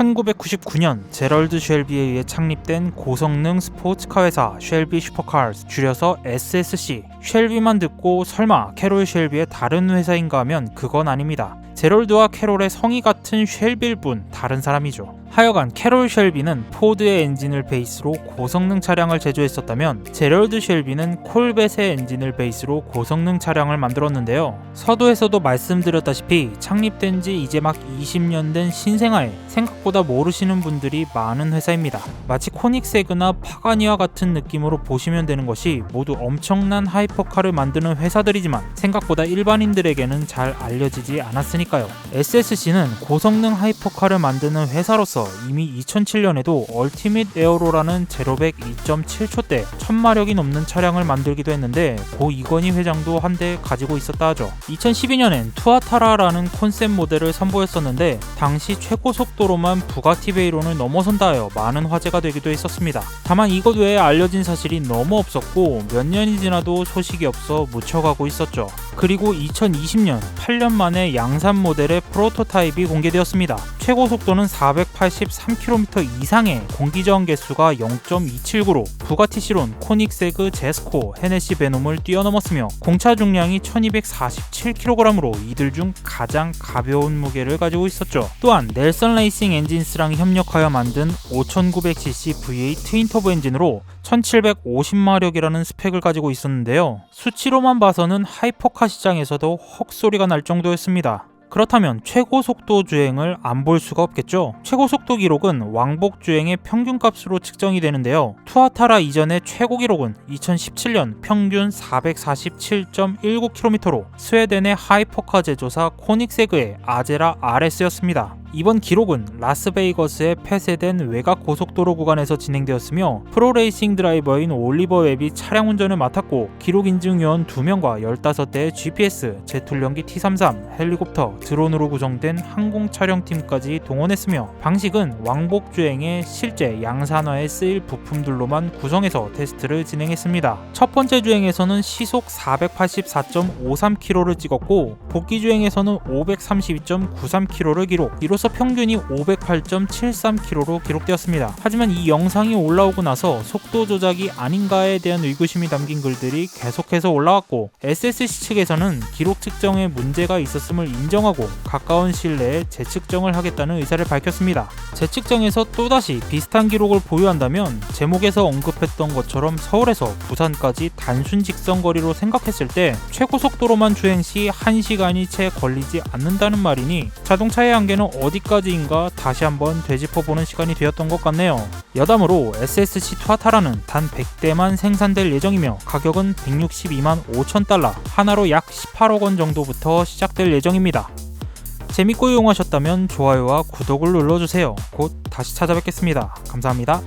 1999년 제럴드 쉘비에 의해 창립된 고성능 스포츠카 회사 쉘비 슈퍼카스 줄여서 SSC 쉘비만 듣고 설마 캐롤 쉘비의 다른 회사인가 하면 그건 아닙니다. 제럴드와 캐롤의 성이 같은 쉘빌 뿐 다른 사람이죠. 하여간 캐롤 쉘비는 포드의 엔진을 베이스로 고성능 차량을 제조했었다면 제럴드 쉘비는 콜벳의 엔진을 베이스로 고성능 차량을 만들었는데요. 서두에서도 말씀드렸다시피 창립된 지 이제 막 20년 된 신생아에 생각보다 모르시는 분들이 많은 회사입니다. 마치 코닉세그나 파가니와 같은 느낌으로 보시면 되는 것이 모두 엄청난 하이퍼카를 만드는 회사들이지만 생각보다 일반인들에게는 잘 알려지지 않았으니까 요. SSC는 고성능 하이퍼카를 만드는 회사로서 이미 2007년에도 얼티밋 에어로라는 제로백 2.7초대 1000마력이 넘는 차량을 만들기도 했는데 고 이건희 회장도 한대 가지고 있었다 하죠. 2012년엔 투아타라라는 콘셉트 모델을 선보였었는데 당시 최고 속도로만 부가티 베이론을 넘어선다 하여 많은 화제가 되기도 했었습니다. 다만 이것 외에 알려진 사실이 너무 없었고 몇 년이 지나도 소식이 없어 묻혀가고 있었죠. 그리고 2020년 8년 만에 양산 모델의 프로토타입이 공개되었습니다. 최고 속도는 483km 이상의 공기저항 개수가 0.279로 부가티 시론, 코닉세그, 제스코, 헤네시 베놈을 뛰어넘었으며 공차 중량이 1247kg으로 이들 중 가장 가벼운 무게를 가지고 있었죠. 또한 넬선 레이싱 엔진스랑 협력하여 만든 5900cc V8 트윈터보 엔진으로 1750마력이라는 스펙을 가지고 있었는데요. 수치로만 봐서는 하이퍼카 시장에서도 헉소리가 날 정도였습니다. 그렇다면 최고 속도 주행을 안 볼 수가 없겠죠. 최고 속도 기록은 왕복 주행의 평균 값으로 측정이 되는데요. 투아타라 이전의 최고 기록은 2017년 평균 447.19km로 스웨덴의 하이퍼카 제조사 코닉세그의 아제라 RS였습니다. 이번 기록은 라스베이거스의 폐쇄된 외곽 고속도로 구간에서 진행되었으며 프로레이싱 드라이버인 올리버 웹이 차량 운전을 맡았고 기록 인증 요원 2명과 15대의 GPS, 제툴령기 T-33, 헬리콥터, 드론으로 구성된 항공 촬영팀까지 동원했으며 방식은 왕복 주행에 실제 양산화에 쓰일 부품들로만 구성해서 테스트를 진행했습니다. 첫 번째 주행에서는 시속 484.53km를 찍었고 복귀 주행에서는 532.93km를 기록. 이로 써 평균이 508.73km로 기록되었습니다. 하지만 이 영상이 올라오고 나서 속도 조작이 아닌가에 대한 의구심이 담긴 글들이 계속해서 올라왔고 SSC 측에서는 기록 측정에 문제가 있었음을 인정하고 가까운 시일 내에 재측정을 하겠다는 의사를 밝혔습니다. 재측정에서 또다시 비슷한 기록을 보유한다면 제목에서 언급했던 것처럼 서울에서 부산까지 단순 직선 거리로 생각했을 때 최고 속도로만 주행 시 1시간이 채 걸리지 않는다는 말이니 자동차의 한계는 어디까지인가 다시 한번 되짚어보는 시간이 되었던 것 같네요. 여담으로 SSC 투아타라는 단 100대만 생산될 예정이며 가격은 162만 5천 달러, 하나로 약 18억 원 정도부터 시작될 예정입니다. 재밌고 이용하셨다면 좋아요와 구독을 눌러주세요. 곧 다시 찾아뵙겠습니다. 감사합니다.